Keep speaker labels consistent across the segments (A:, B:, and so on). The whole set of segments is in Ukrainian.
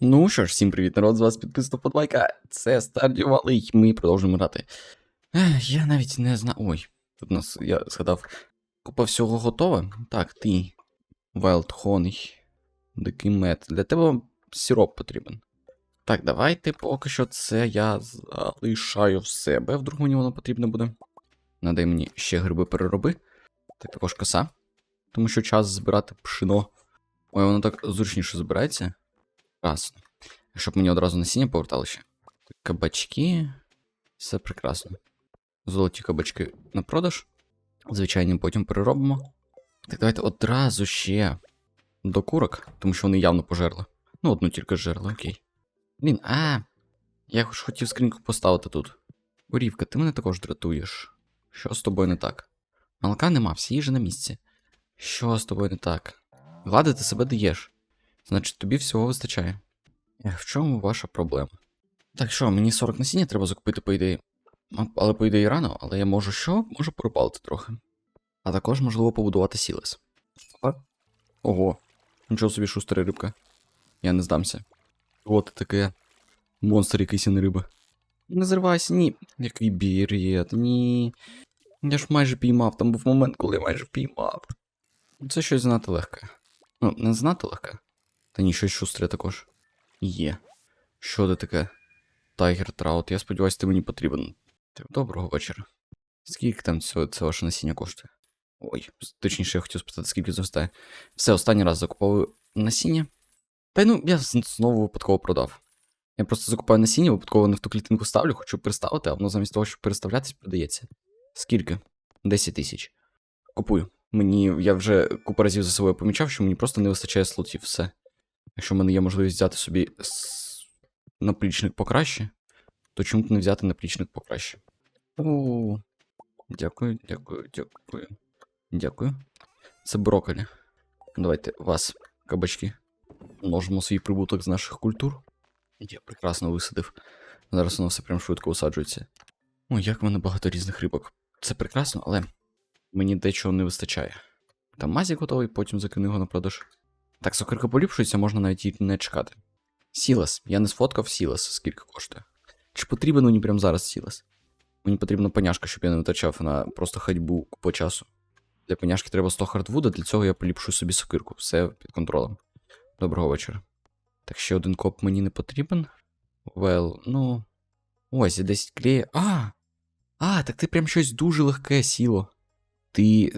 A: Ну що ж, всім привіт, народ, з вас підписано Подбайка. Це Stardew Valley, ми продовжуємо грати. Я навіть не знаю. Ой, тут нас, я згадав, купа всього готове. Так, ти. Wild Honey. Дикий мед. Для тебе сироп потрібен. Так, давайте поки що це я залишаю в себе. Вдруг мені воно потрібно буде. Надай мені ще гриби перероби. Так, також коса. Тому що час збирати пшено. Ой, воно так зручніше збирається. Прекрасно. Щоб мені одразу насіння повертали ще. Кабачки. Все прекрасно. Золоті кабачки на продаж. Звичайно, потім переробимо. Так, давайте одразу ще до курок, тому що вони явно пожерли. Ну, одну тільки жерли, окей. Блін, а. Я ж хотів скриньку поставити тут. Урівка, ти мене також дратуєш. Що з тобою не так? Молока нема, всі їжі на місці. Що з тобою не так? Гладити себе даєш. Значить, тобі всього вистачає. В чому ваша проблема? Так що, мені 40 насіння треба закупити, по ідеї. Але по ідеї рано, але я можу що? Можу пропалити трохи. А також можливо побудувати сілес. Опа. Ого. Нічого собі шустра рибка. Я не здамся. От таке. Монстр якийсь, не риба. Не зривайся, ні. Який бір'єт, ні. Я ж майже піймав, там був момент, коли я майже піймав. Це щось занадто легке. Ну, не занадто легке. Та ні, щось шустре також. Є. Що це таке? Тайгер Траут, я сподіваюся, ти мені потрібен. Доброго вечора. Скільки там це, це ваше насіння коштує? Ой, точніше, я хотів спитати, скільки зростає. Все, останній раз закуповую насіння. Та й ну, я знову випадково продав. Я просто закупаю насіння, випадково не в ту клітинку ставлю, хочу переставити, а воно замість того, щоб переставлятись, продається. Скільки? 10 тисяч. Купую. Мені я вже купу разів за собою помічав, що мені просто не вистачає слотів. Все. Якщо в мене є можливість взяти собі наплічник покраще, то чому б не взяти наплічник покраще? О, дякую, дякую, дякую. Дякую. Це брокколі. Давайте вас, кабачки. Множимо свій прибуток з наших культур. Я прекрасно висадив. Зараз воно все прям швидко усаджується. Ой, як в мене багато різних рибок. Це прекрасно, але мені дечого не вистачає. Там мазік готовий, потім закину його на продаж. Так, сокирка поліпшується, можна навіть її не чекати. Сілас. Я не сфоткав Сілас, скільки коштує. Чи потрібен мені прямо зараз Сілас? Мені потрібна поняшка, щоб я не витрачав на просто ходьбу по часу. Для поняшки треба 100 хардвуда, для цього я поліпшую собі сокирку. Все під контролем. Доброго вечора. Так, ще один коп мені не потрібен. Вел, ну. Ось, і 10 клеє. А! А, так ти прям щось дуже легке сіло. Ти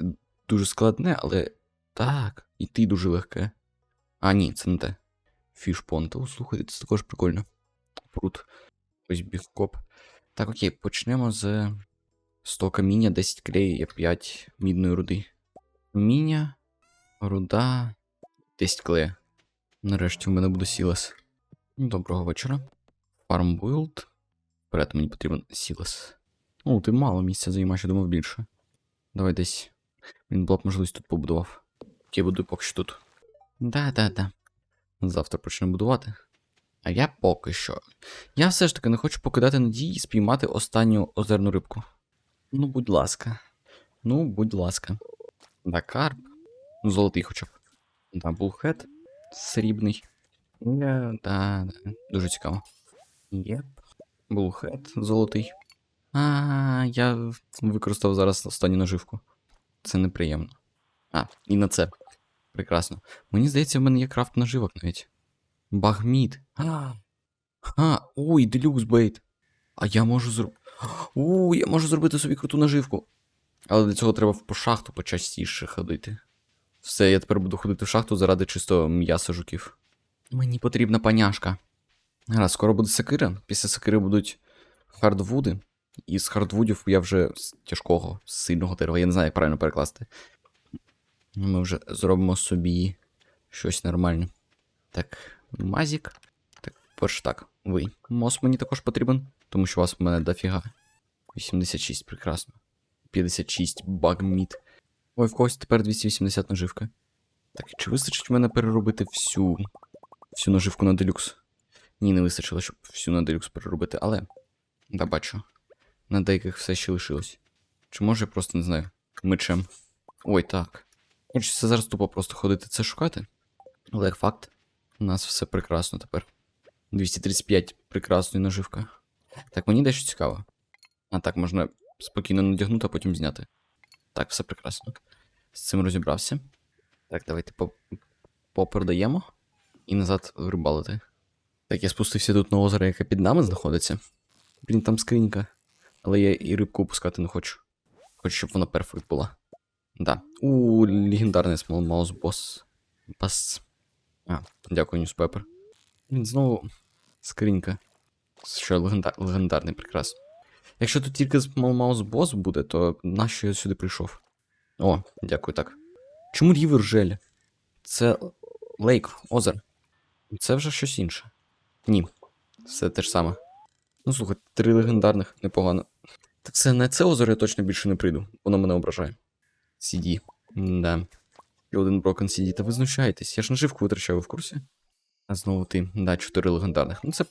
A: дуже складне, але. Так, і ти дуже легке. А, ні, це не те. Фішпонт. О, слухайте, це також прикольно. Прут. Ось бігкоп. Так, окей, почнемо з 100 каміння, 10 клею, 5 мідної руди. Каміння, руда, 10 клея. Нарешті в мене буде сілес. Доброго вечора. Farmbuild. Вперед мені потрібен сілес. О, ти мало місця займаєш, я думав більше. Давай десь. Він була б можливість тут побудував. Я буду поки що тут. Да-да-да. Завтра почнемо будувати. А я поки що. Я все ж таки не хочу покидати надії спіймати останню озерну рибку. Ну, будь ласка. Ну, будь ласка. Да, карп. Золотий хоча б. Да, булхет. Срібний. Я, да, да. Дуже цікаво. Єп. Булхет золотий. А, я використав зараз останню наживку. Це неприємно. А, і на це. Прекрасно. Мені здається, в мене є крафт наживок навіть. Багміт. А, а, ой, делюкс бейт. А я можу зробити. У, я можу зробити собі круту наживку. Але для цього треба по шахту почастіше ходити. Все, я тепер буду ходити в шахту заради чисто м'яса жуків. Мені потрібна паняшка. Гаразд, скоро буде сакира. Після сакири будуть хардвуди. І з хардвудів я вже з тяжкого, з сильного дерева. Я не знаю, як правильно перекласти. Ми вже зробимо собі щось нормальне. Так, мазік. Так, перш так, ви. Мос мені також потрібен, тому що у вас в мене дофіга. 86, прекрасно. 56 багміт. Ой, в когось тепер 280 наживка. Так, чи вистачить в мене переробити всю всю наживку на делюкс? Ні, не вистачило, щоб всю на делюкс переробити, але. Да, бачу. На деяких все ще лишилось. Чи може я просто не знаю, мечем. Ой, так. Хочеться зараз тупо просто ходити це шукати. Але як факт, у нас все прекрасно тепер. 235 прекрасної наживка. Так, мені дещо цікаво. А так, можна спокійно надягнути, а потім зняти. Так, все прекрасно. З цим розібрався. Так, давайте по- попродаємо і назад рибалити. Так, я спустився тут на озеро, яке під нами знаходиться. Блін, там скринька. Але я і рибку опускати не хочу. Хочу, щоб вона перфект була. Да. У, легендарний Small Boss. Бас. А, дякую, Newspaper. Він знову скринька. Що легендар... легендарний, прекрасно. Якщо тут тільки Small Mouse Boss буде, то нащо я сюди прийшов? О, дякую, так. Чому рівер жель? Це лейк, озеро. Це вже щось інше. Ні. Все те ж саме. Ну слухай, три легендарних, непогано. Так це не це озеро я точно більше не прийду. Воно мене ображає. CD. Да. І один Broken CD. Та ви знущаєтесь. Я ж наживку витрачаю ви в курсі. А знову ти. Да, чотири легендарних. Ну це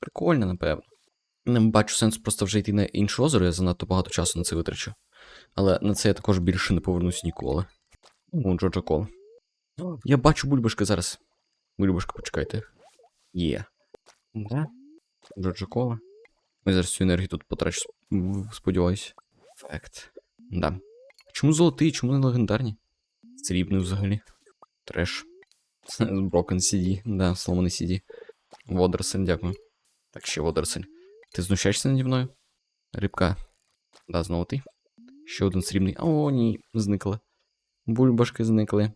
A: прикольно, напевно. Не бачу сенсу просто вже йти на інше озеро, я занадто багато часу на це витрачу. Але на це я також більше не повернусь ніколи. О, Джоджа Кол. Я бачу бульбашки зараз. Бульбашка, почекайте. Є. Да. Джоджа Кола. Я зараз цю енергію тут потрачу, сп- сподіваюсь. Факт. Да. Чому золотий, чому не легендарні? Срібний взагалі. Треш. Broken CD, да, сломаний CD. Водоросель, дякую. Так, ще водоросель. Ти знущаєшся наді мною? Рибка. Да, знову ти. Ще один срібний. О, ні, зникли. Бульбашки зникли.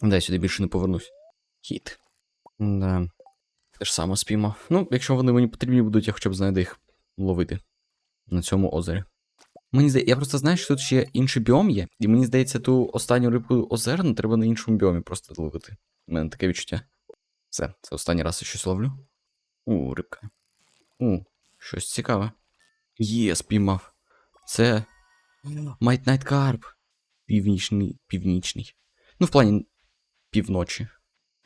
A: Да, сюди більше не повернусь. Хіт. Да. Те ж саме спіймав. Ну, якщо вони мені потрібні будуть, я хоча б знайду їх ловити. На цьому озері. Мені здається, я просто знаю, що тут ще інший біом є, і мені здається, ту останню рибку озерну треба на іншому біомі просто ловити. У мене таке відчуття. Все, це останній раз я щось ловлю. У, рибка. У, щось цікаве. Є, спіймав. Це. Might Night Carp. Північний. Північний. Ну, в плані півночі.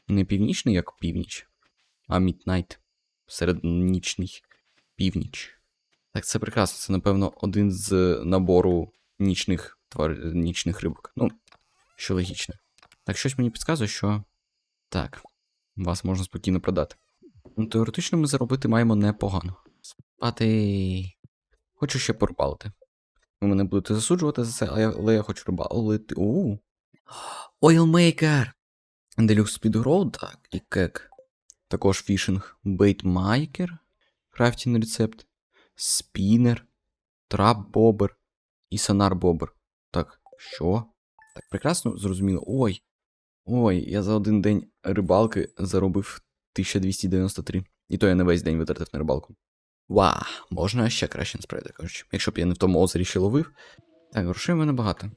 A: Не північний, як північ, а Midnight. Середнічний північ. Так, це прекрасно. Це, напевно, один з набору нічних твар... нічних рибок. Ну, що логічно. Так, щось мені підказує, що. Так, вас можна спокійно продати. Ну, теоретично ми заробити маємо непогано. Спати. Хочу ще порибалити. Ви мене будете засуджувати за це, але я, хочу рибалити. У. Ойлмейкер! Делюкс Speedroad, так, і кек. Також фішинг. Бейтмайкер. Крафтінг рецепт. Спінер. Трап бобер. І сонар бобер. Так, що? Так, прекрасно, зрозуміло. Ой. Ой, я за один день рибалки заробив 1293. І то я не весь день витратив на рибалку. Ва, можна ще краще насправді кажучи. Якщо б я не в тому озері ще ловив. Так, грошей в мене багато.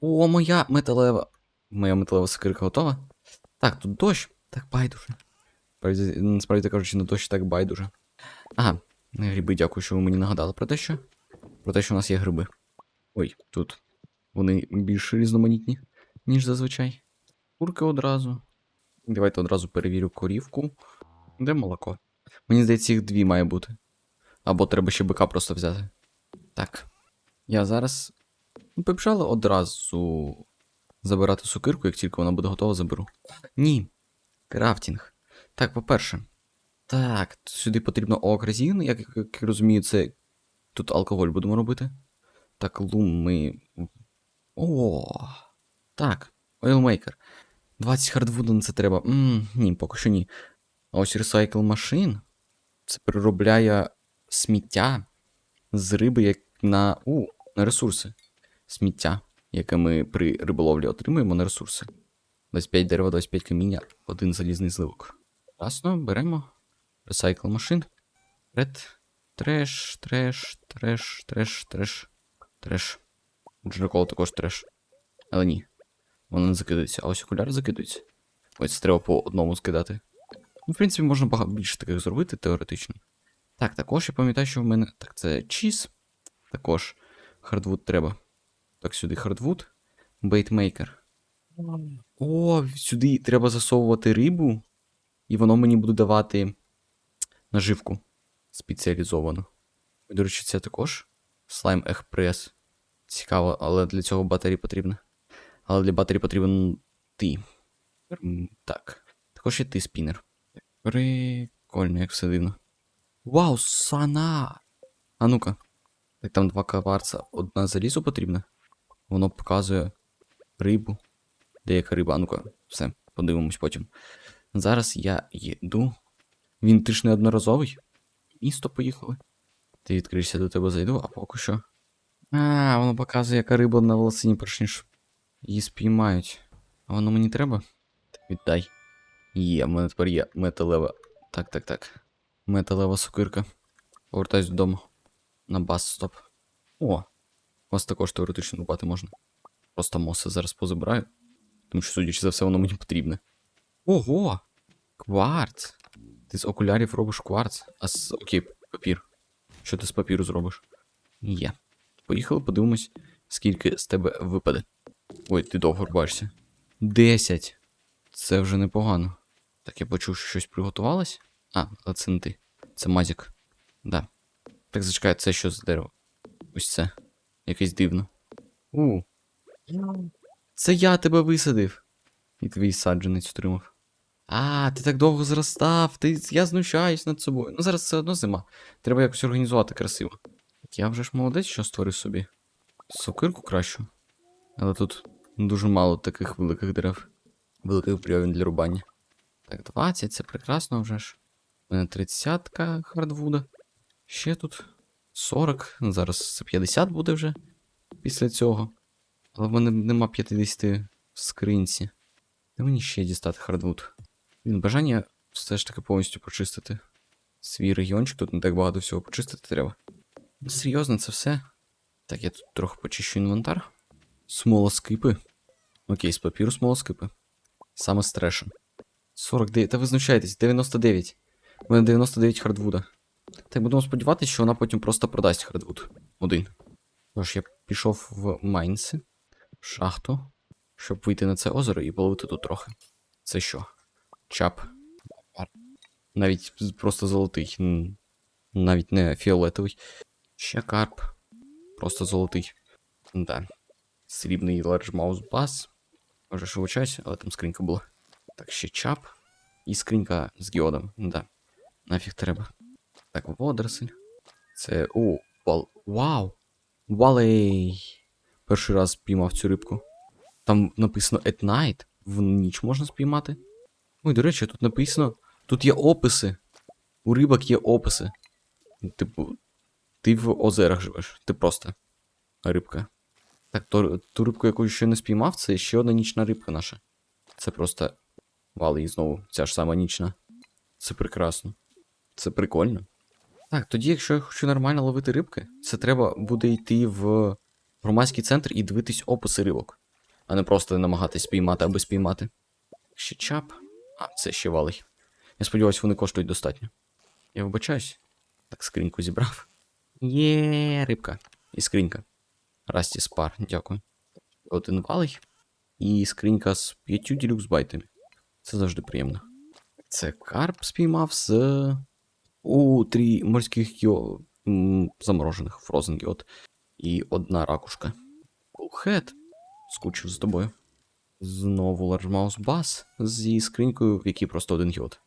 A: О, моя металева. Моя металева сокирка готова. Так, тут дощ. Так байдуже. Справді, насправді кажучи, на дощ так байдуже. Ага, гриби, дякую, що ви мені нагадали про те, що. Про те, що у нас є гриби. Ой, тут. Вони більш різноманітні, ніж зазвичай. Курки одразу. Давайте одразу перевірю корівку. Де молоко? Мені здається, їх дві має бути. Або треба ще бика просто взяти. Так. Я зараз. Ну, побіжали одразу забирати сукирку, як тільки вона буде готова, заберу. Ні. Крафтінг. Так, по-перше. Так, сюди потрібно окразін, як, я розумію, це. Тут алкоголь будемо робити. Так, лум ми. О. Так, Oilmaker. 20 хардвуду на це треба. Ммм, ні, поки що ні. А ось Recycle Machine. Це переробляє сміття з риби як на. У, на ресурси. Сміття, яке ми при риболовлі отримуємо на ресурси. 25 дерева, 25 каміння, один залізний зливок. Ясно, беремо. Recycle Machine. Ред. Треш, треш, треш, треш, треш, треш. Джеркол також треш. Але ні. Воно не закидається. А ось окуляри закидаються. Ось це треба по одному скидати. Ну, в принципі, можна багато більше таких зробити теоретично. Так, також я пам'ятаю, що в мене. Так, це чіз. Також хардвуд треба. Так, сюди хардвуд. Бейтмейкер. О, сюди треба засовувати рибу. І воно мені буде давати наживку спеціалізовану. До речі, це також слайм Експрес. Цікаво, але для цього батарії потрібно. Але для батарії потрібен ти. Так. Також і ти спінер. Прикольно, як все дивно. Вау, сана! А ну-ка. Так там два каварца. Одна залізо потрібна. Воно показує рибу. Деяка риба, а ну-ка, все, подивимось потім. Зараз я їду. Він ти ж не одноразовий? Місто поїхали. Ти відкриєшся до тебе зайду, а поки що. А, воно показує, яка риба на волосині, перш ніж її спіймають. А воно мені треба? Так, віддай. Є, в мене тепер є металева. Так, так, так. Металева сокирка. Повертаюсь додому. На бас стоп. О! Вас також теоретично рубати можна. Просто моси зараз позабираю. Тому що, судячи за все, воно мені потрібне. Ого! Кварц! Ти з окулярів робиш кварц, а з. Окей, папір. Що ти з папіру зробиш? Є. Поїхали, подивимось, скільки з тебе випаде. Ой, ти довго рубаєшся. Десять. Це вже непогано. Так я почув, що щось приготувалось. А, а це не ти. Це Мазік. Да. Так зачекай, це що за дерево? Ось це. Якесь дивно. У. Це я тебе висадив. І твій саджанець отримав. А, ти так довго зростав, ти... я знущаюсь над собою. Ну зараз все одно зима. Треба якось організувати красиво. Я вже ж молодець, що створив собі. Сокирку кращу. Але тут дуже мало таких великих дерев. Великих бревен для рубання. Так, 20, це прекрасно вже ж. У мене 30 хардвуда. Ще тут 40. Ну, зараз це 50 буде вже після цього. Але в мене нема 50 в скринці. Де мені ще дістати хардвуд? Він бажання все ж таки повністю почистити. Свій регіончик, тут не так багато всього почистити треба. Серйозно, це все. Так, я тут трохи почищу інвентар. Смолоскипи. Окей, з папіру смолоскипи. Саме з трешем. 49. Та ви знущаєтесь, 99. У мене 99 хардвуда. Так будемо сподіватися, що вона потім просто продасть хардвуд. Один. Тож я пішов в Майнси, в шахту, щоб вийти на це озеро і половити тут трохи. Це що? Чап. Навіть просто золотий. Навіть не фіолетовий. Ще карп. Просто золотий. Да. Срібний Large Bass. Може, що вичаюсь, але там скринька була. Так, ще чап. І скринька з гіодом. Да. Нафіг треба. Так, водоросль. Це. О, вал... Вау! Валей! Перший раз спіймав цю рибку. Там написано at night. В ніч можна спіймати. Ой, до речі, тут написано. Тут є описи. У рибок є описи. Типу, ти в озерах живеш. Ти просто рибка. Так, то, ту рибку, яку ще не спіймав, це ще одна нічна рибка наша. Це просто вали і знову ця ж сама нічна. Це прекрасно. Це прикольно. Так, тоді, якщо я хочу нормально ловити рибки, це треба буде йти в громадський центр і дивитись описи рибок, а не просто намагатись спіймати аби спіймати. Ще чап. А, це ще валий. Я сподіваюся, вони коштують достатньо. Я вибачаюсь. Так, скриньку зібрав. Є, рибка. І скринька. Расті спар, дякую. Один валий. І скринька з п'ятью ділюкс байтами. Це завжди приємно. Це карп спіймав з. У три морських гіо... м, заморожених фрозен гіот. І одна ракушка. Булхет. Скучив з тобою. Знову Ларжмаус Бас зі скринькою, в якій просто один гіот.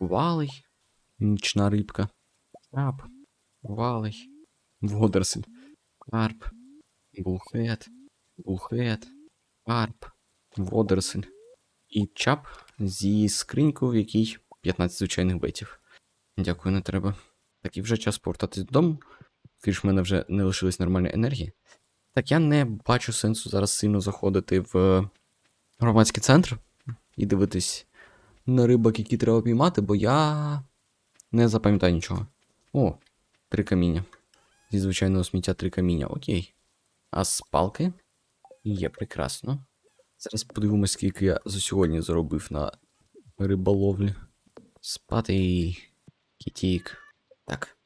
A: Валий. Нічна рибка. Краб. Валий. Водоросль. Карп. Булхет. Булхет. Карп. Водоросль. І чап зі скринькою, в якій 15 звичайних бетів. Дякую, не треба. Так і вже час повертатись додому. Ти в мене вже не лишилось нормальної енергії. Так я не бачу сенсу зараз сильно заходити в громадський центр і дивитись на рибок, які треба піймати, бо я не запам'ятаю нічого. О, три каміння. Зі звичайного сміття три каміння, окей. А з палки? Є прекрасно. Зараз подивимось, скільки я за сьогодні заробив на риболовлі. Спати. Кітік. Так.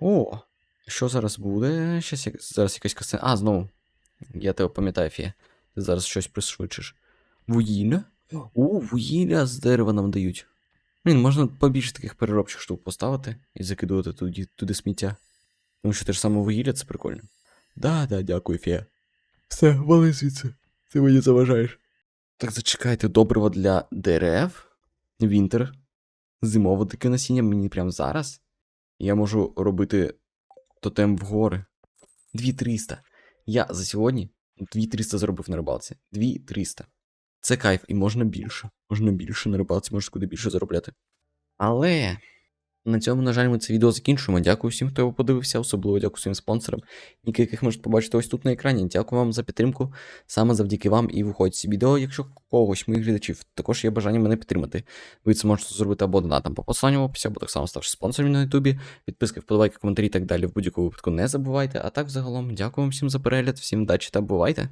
A: О, що зараз буде? Щас, зараз якась касцена. А, знову. Я тебе пам'ятаю, Фія. Ти зараз щось пришвидшиш. Вугілля? О, вугілля з дерева нам дають. Блін, можна побільше таких переробчих штук поставити і закидувати туди, туди сміття. Тому що те ж саме вугілля це прикольно. Да, да, дякую, Фія. Все, вали звідси. Ти мені заважаєш. Так зачекайте, добриво для дерев. Вінтер. зимове таке насіння мені прямо зараз. Я можу робити тотем в гори. 2300. Я за сьогодні 2300 заробив на рибалці. 2300. Це кайф, і можна більше. Можна більше на рибалці, можна куди більше заробляти. Але на цьому, на жаль, ми це відео закінчуємо. Дякую всім, хто його подивився, особливо дякую своїм спонсорам, яких можете побачити ось тут на екрані. Дякую вам за підтримку. Саме завдяки вам і виходять ці відео. Якщо когось моїх глядачів також є бажання мене підтримати, ви це можете зробити або донатом по посиланню в описі, або так само ставши спонсором на Ютубі. Підписки, вподобайки, коментарі і так далі в будь-якому випадку не забувайте. А так, загалом, дякую вам всім за перегляд, всім удачі та бувайте!